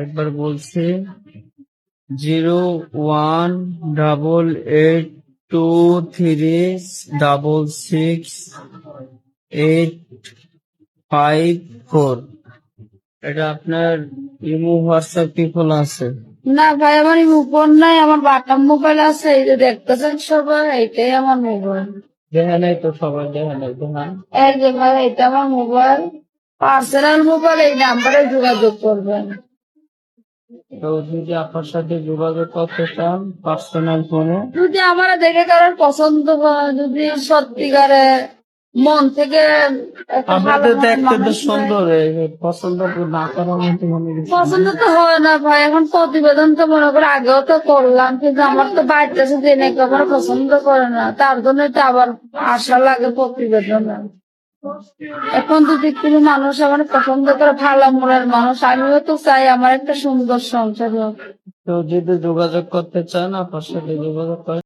একবার বলছি zero one double eight two three double six eight five four. এটা আপনার ইমো হোয়াটসঅ্যাপ কি খোলা আছে? না ভাই আমার ইমো ফোন নাই আমার বাটাম মোবাইল আছে এই যে দেখতেছেন সবাই এইটাই আমার মোবাইল। দেখা নাই তো সবাই দেখা নাই দেখা এই যে ভাই এটা আমার মোবাইল। পার্সোনাল মোবাইল এই নাম্বারে যোগাযোগ করবেন। তো যদি আপনার সাথে যোগাযোগ করতে চান পার্সোনাল ফোনে। যদি আমার দেখে কারোর পছন্দ হয় যদি সত্যিকারে মন থেকে একটা দেখতে তো হয়। সুন্দর পছন্দ না করার মতো মনে পছন্দ তো হয় না ভাই এখন প্রতিবেদন তো মনে করে আগেও তো করলাম কিন্তু আমার তো বাড়িতে জেনে আমার পছন্দ করে না তার জন্য তো আবার আশা লাগে প্রতিবেদন এখন যদি কোনো মানুষ আমার পছন্দ করে ভালো মনের মানুষ। আমিও তো চাই আমার একটা সুন্দর সংসার হোক। তো যদি যোগাযোগ করতে চান আপনার সাথে যোগাযোগ করেন।